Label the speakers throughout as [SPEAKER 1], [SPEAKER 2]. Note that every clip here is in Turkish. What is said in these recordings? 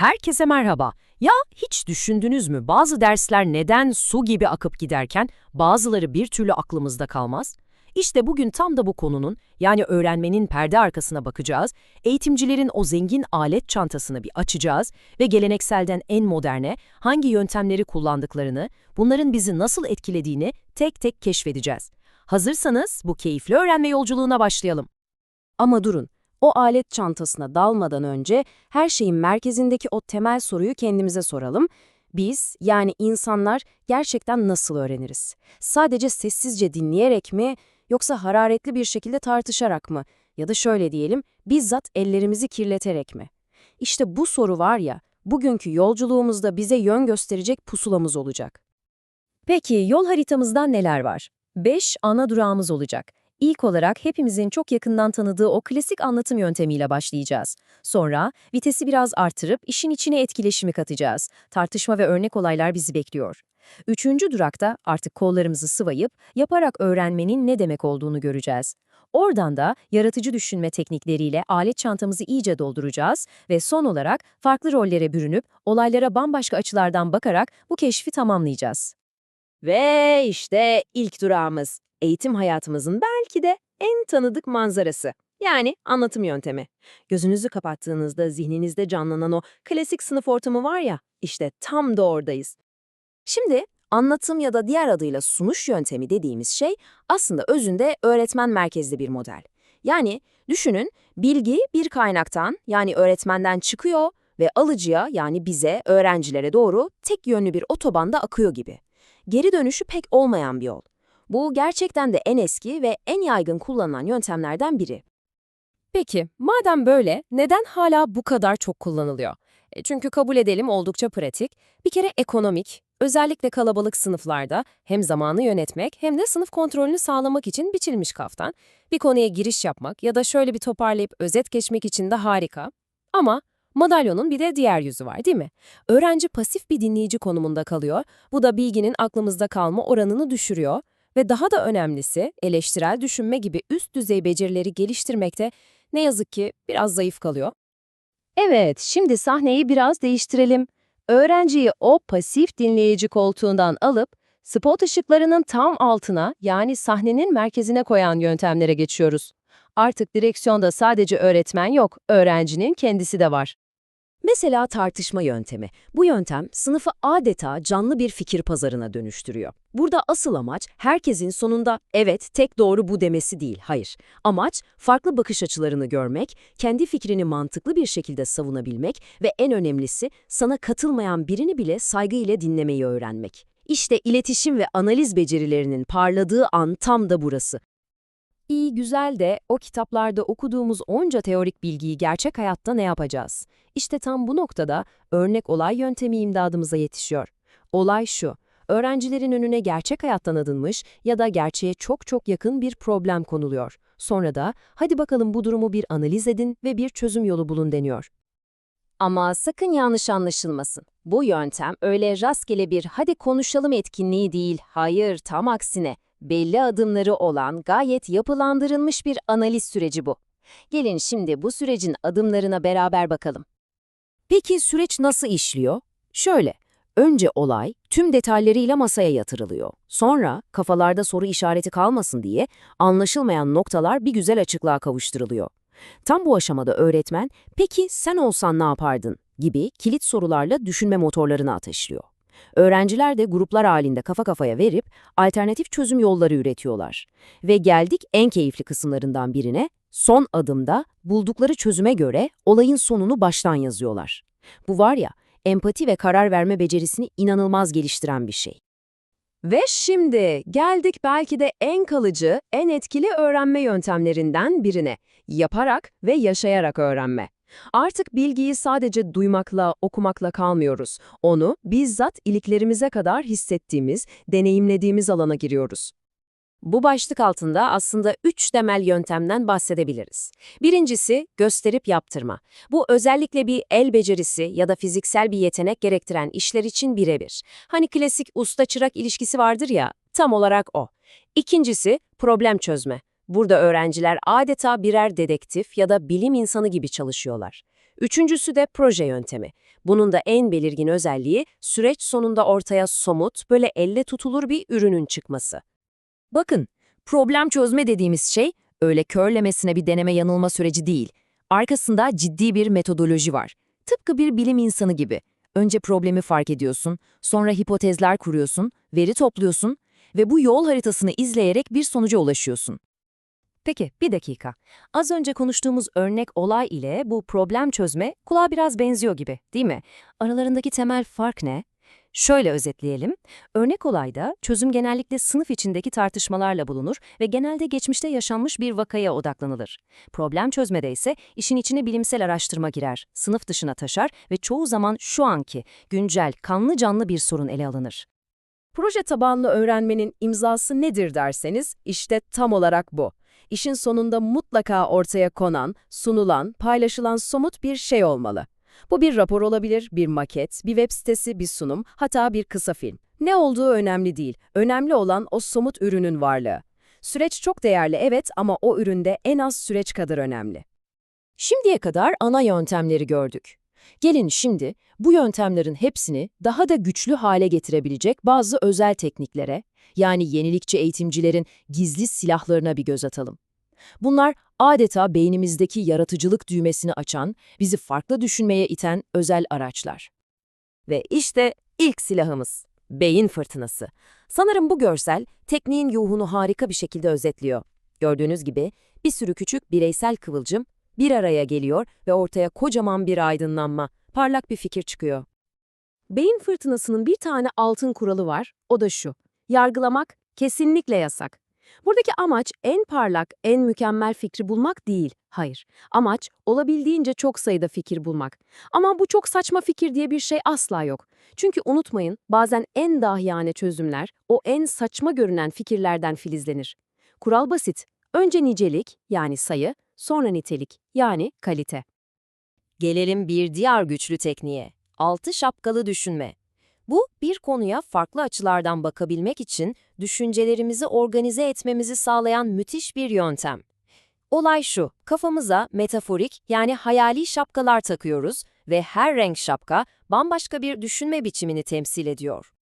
[SPEAKER 1] Herkese merhaba. Ya hiç düşündünüz mü bazı dersler neden su gibi akıp giderken bazıları bir türlü aklımızda kalmaz? İşte bugün tam da bu konunun yani öğrenmenin perde arkasına bakacağız, eğitimcilerin o zengin alet çantasını bir açacağız ve gelenekselden en moderne hangi yöntemleri kullandıklarını, bunların bizi nasıl etkilediğini tek tek keşfedeceğiz. Hazırsanız bu keyifli öğrenme yolculuğuna başlayalım.
[SPEAKER 2] Ama durun, o alet çantasına dalmadan önce her şeyin merkezindeki o temel soruyu kendimize soralım. Biz, yani insanlar gerçekten nasıl öğreniriz? Sadece sessizce dinleyerek mi, yoksa hararetli bir şekilde tartışarak mı? Ya da şöyle diyelim, bizzat ellerimizi kirleterek mi? İşte bu soru var ya, bugünkü yolculuğumuzda bize yön gösterecek pusulamız olacak.
[SPEAKER 3] Peki yol haritamızdan neler var? 5 ana durağımız olacak. İlk olarak hepimizin çok yakından tanıdığı o klasik anlatım yöntemiyle başlayacağız. Sonra vitesi biraz artırıp işin içine etkileşimi katacağız. Tartışma ve örnek olaylar bizi bekliyor. Üçüncü durakta artık kollarımızı sıvayıp yaparak öğrenmenin ne demek olduğunu göreceğiz. Oradan da yaratıcı düşünme teknikleriyle alet çantamızı iyice dolduracağız ve son olarak farklı rollere bürünüp olaylara bambaşka açılardan bakarak bu keşfi tamamlayacağız.
[SPEAKER 2] Ve işte ilk durağımız. Eğitim hayatımızın belki de en tanıdık manzarası. Yani anlatım yöntemi. Gözünüzü kapattığınızda zihninizde canlanan o klasik sınıf ortamı var ya, işte tam da oradayız. Şimdi anlatım ya da diğer adıyla sunuş yöntemi dediğimiz şey aslında özünde öğretmen merkezli bir model. Yani düşünün bilgi bir kaynaktan yani öğretmenden çıkıyor ve alıcıya yani bize, öğrencilere doğru tek yönlü bir otobanda akıyor gibi. Geri dönüşü pek olmayan bir yol. Bu gerçekten de en eski ve en yaygın kullanılan yöntemlerden biri.
[SPEAKER 3] Peki, madem böyle, neden hala bu kadar çok kullanılıyor? E, çünkü kabul edelim oldukça pratik. Bir kere ekonomik, özellikle kalabalık sınıflarda hem zamanı yönetmek hem de sınıf kontrolünü sağlamak için biçilmiş kaftan. Bir konuya giriş yapmak ya da şöyle bir toparlayıp özet geçmek için de harika. Ama madalyonun bir de diğer yüzü var değil mi? Öğrenci pasif bir dinleyici konumunda kalıyor. Bu da bilginin aklımızda kalma oranını düşürüyor. Ve daha da önemlisi eleştirel düşünme gibi üst düzey becerileri geliştirmekte ne yazık ki biraz zayıf kalıyor.
[SPEAKER 2] Evet, şimdi sahneyi biraz değiştirelim. Öğrenciyi o pasif dinleyici koltuğundan alıp spot ışıklarının tam altına yani sahnenin merkezine koyan yöntemlere geçiyoruz. Artık direksiyonda sadece öğretmen yok, öğrencinin kendisi de var. Mesela tartışma yöntemi. Bu yöntem sınıfı adeta canlı bir fikir pazarına dönüştürüyor. Burada asıl amaç herkesin sonunda evet tek doğru bu demesi değil, hayır. Amaç farklı bakış açılarını görmek, kendi fikrini mantıklı bir şekilde savunabilmek ve en önemlisi sana katılmayan birini bile saygıyla dinlemeyi öğrenmek. İşte iletişim ve analiz becerilerinin parladığı an tam da burası. İyi güzel de o kitaplarda okuduğumuz onca teorik bilgiyi gerçek hayatta ne yapacağız? İşte tam bu noktada örnek olay yöntemi imdadımıza yetişiyor. Olay şu, öğrencilerin önüne gerçek hayattan adınmış ya da gerçeğe çok çok yakın bir problem konuluyor. Sonra da hadi bakalım bu durumu bir analiz edin ve bir çözüm yolu bulun deniyor. Ama sakın yanlış anlaşılmasın. Bu yöntem öyle rastgele bir hadi konuşalım etkinliği değil, hayır tam aksine belli adımları olan gayet yapılandırılmış bir analiz süreci bu. Gelin şimdi bu sürecin adımlarına beraber bakalım. Peki süreç nasıl işliyor? Şöyle, önce olay tüm detaylarıyla masaya yatırılıyor. Sonra kafalarda soru işareti kalmasın diye anlaşılmayan noktalar bir güzel açıklığa kavuşturuluyor. Tam bu aşamada öğretmen, peki sen olsan ne yapardın gibi kilit sorularla düşünme motorlarını ateşliyor. Öğrenciler de gruplar halinde kafa kafaya verip alternatif çözüm yolları üretiyorlar. Ve geldik en keyifli kısımlarından birine, son adımda buldukları çözüme göre olayın sonunu baştan yazıyorlar. Bu var ya, empati ve karar verme becerisini inanılmaz geliştiren bir şey. Ve şimdi geldik belki de en kalıcı, en etkili öğrenme yöntemlerinden birine. Yaparak ve yaşayarak öğrenme. Artık bilgiyi sadece duymakla, okumakla kalmıyoruz. Onu bizzat iliklerimize kadar hissettiğimiz, deneyimlediğimiz alana giriyoruz. Bu başlık altında aslında üç temel yöntemden bahsedebiliriz. Birincisi gösterip yaptırma. Bu özellikle bir el becerisi ya da fiziksel bir yetenek gerektiren işler için birebir. Hani klasik usta-çırak ilişkisi vardır ya, tam olarak o. İkincisi problem çözme. Burada öğrenciler adeta birer dedektif ya da bilim insanı gibi çalışıyorlar. Üçüncüsü de proje yöntemi.
[SPEAKER 3] Bunun da en belirgin özelliği süreç sonunda ortaya somut, böyle elle tutulur bir ürünün çıkması.
[SPEAKER 4] Bakın, problem çözme dediğimiz şey öyle körlemesine bir deneme yanılma süreci değil. Arkasında ciddi bir metodoloji var. Tıpkı bir bilim insanı gibi. Önce problemi fark ediyorsun, sonra hipotezler kuruyorsun, veri topluyorsun ve bu yol haritasını izleyerek bir sonuca ulaşıyorsun. Peki, bir dakika. Az önce konuştuğumuz örnek olay ile bu problem çözme kulağa biraz benziyor gibi, değil mi? Aralarındaki temel fark ne? Şöyle özetleyelim. Örnek olayda çözüm genellikle sınıf içindeki tartışmalarla bulunur ve genelde geçmişte yaşanmış bir vakaya odaklanılır. Problem çözmede ise işin içine bilimsel araştırma girer, sınıf dışına taşar ve çoğu zaman şu anki, güncel, kanlı canlı bir sorun ele alınır.
[SPEAKER 3] Proje tabanlı öğrenmenin imzası nedir derseniz, işte tam olarak bu. İşin sonunda mutlaka ortaya konan, sunulan, paylaşılan somut bir şey olmalı. Bu bir rapor olabilir, bir maket, bir web sitesi, bir sunum, hatta bir kısa film. Ne olduğu önemli değil. Önemli olan o somut ürünün varlığı. Süreç çok değerli evet ama o üründe en az süreç kadar önemli.
[SPEAKER 4] Şimdiye kadar ana yöntemleri gördük. Gelin şimdi bu yöntemlerin hepsini daha da güçlü hale getirebilecek bazı özel tekniklere, yani yenilikçi eğitimcilerin gizli silahlarına bir göz atalım. Bunlar adeta beynimizdeki yaratıcılık düğmesini açan, bizi farklı düşünmeye iten özel araçlar.
[SPEAKER 3] Ve işte ilk silahımız, beyin fırtınası. Sanırım bu görsel, tekniğin yuhunu harika bir şekilde özetliyor. Gördüğünüz gibi bir sürü küçük bireysel kıvılcım bir araya geliyor ve ortaya kocaman bir aydınlanma, parlak bir fikir çıkıyor. Beyin fırtınasının bir tane altın kuralı var, o da şu. Yargılamak kesinlikle yasak. Buradaki amaç en parlak, en mükemmel fikri bulmak değil. Hayır. Amaç olabildiğince çok sayıda fikir bulmak. Ama bu çok saçma fikir diye bir şey asla yok. Çünkü unutmayın, bazen en dahiyane çözümler o en saçma görünen fikirlerden filizlenir. Kural basit. Önce nicelik yani sayı, sonra nitelik yani kalite. Gelelim bir diğer güçlü tekniğe. Altı şapkalı düşünme. Bu, bir konuya farklı açılardan bakabilmek için düşüncelerimizi organize etmemizi sağlayan müthiş bir yöntem. Olay şu, kafamıza metaforik yani hayali şapkalar takıyoruz ve her renk şapka bambaşka bir düşünme biçimini temsil ediyor.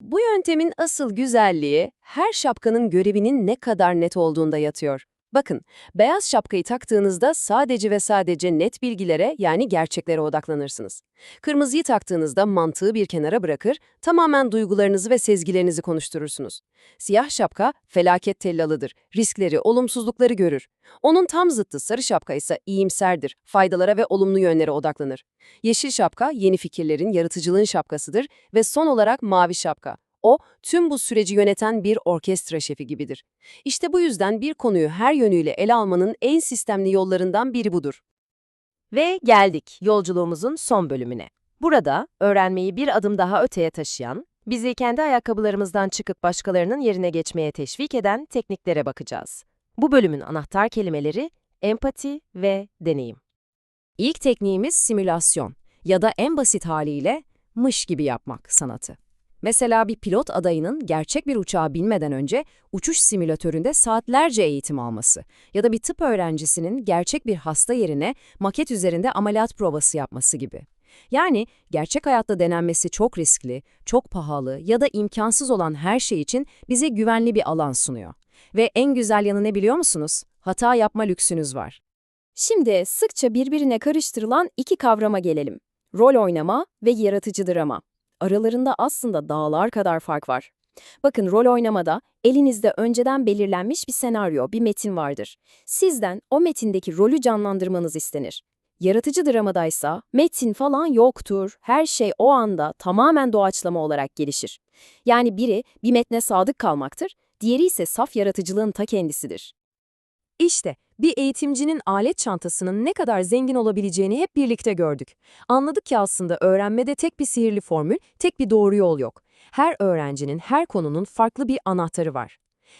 [SPEAKER 3] Bu yöntemin asıl güzelliği her şapkanın görevinin ne kadar net olduğunda yatıyor. Bakın, beyaz şapkayı taktığınızda sadece ve sadece net bilgilere yani gerçeklere odaklanırsınız. Kırmızıyı taktığınızda mantığı bir kenara bırakır, tamamen duygularınızı ve sezgilerinizi konuşturursunuz. Siyah şapka felaket tellalıdır, riskleri, olumsuzlukları görür. Onun tam zıttı sarı şapka ise iyimserdir, faydalara ve olumlu yönlere odaklanır. Yeşil şapka yeni fikirlerin, yaratıcılığın şapkasıdır ve son olarak mavi şapka. O, tüm bu süreci yöneten bir orkestra şefi gibidir. İşte bu yüzden bir konuyu her yönüyle ele almanın en sistemli yollarından biri budur. Ve geldik yolculuğumuzun son bölümüne. Burada öğrenmeyi bir adım daha öteye taşıyan, bizi kendi ayakkabılarımızdan çıkıp başkalarının yerine geçmeye teşvik eden tekniklere bakacağız. Bu bölümün anahtar kelimeleri empati ve deneyim. İlk tekniğimiz simülasyon ya da en basit haliyle mış gibi yapmak sanatı. Mesela bir pilot adayının gerçek bir uçağa binmeden önce uçuş simülatöründe saatlerce eğitim alması ya da bir tıp öğrencisinin gerçek bir hasta yerine maket üzerinde ameliyat provası yapması gibi. Yani gerçek hayatta denenmesi çok riskli, çok pahalı ya da imkansız olan her şey için bize güvenli bir alan sunuyor. Ve en güzel yanı ne biliyor musunuz? Hata yapma lüksünüz var. Şimdi sıkça birbirine karıştırılan iki kavrama gelelim. Rol oynama ve yaratıcı drama. Aralarında aslında dağlar kadar fark var. Bakın rol oynamada elinizde önceden belirlenmiş bir senaryo, bir metin vardır. Sizden o metindeki rolü canlandırmanız istenir. Yaratıcı dramadaysa metin falan yoktur, her şey o anda tamamen doğaçlama olarak gelişir. Yani biri bir metne sadık kalmaktır, diğeri ise saf yaratıcılığın ta kendisidir. İşte bir eğitimcinin alet çantasının ne kadar zengin olabileceğini hep birlikte gördük. Anladık ki aslında öğrenmede tek bir sihirli formül, tek bir doğru yol yok. Her öğrencinin, her konunun farklı bir anahtarı var.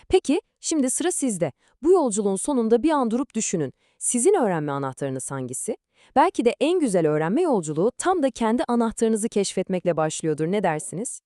[SPEAKER 3] Peki, şimdi sıra sizde. Bu yolculuğun sonunda bir an durup düşünün. Sizin öğrenme anahtarınız hangisi? Belki de en güzel öğrenme yolculuğu tam da kendi anahtarınızı keşfetmekle başlıyordur. Ne dersiniz?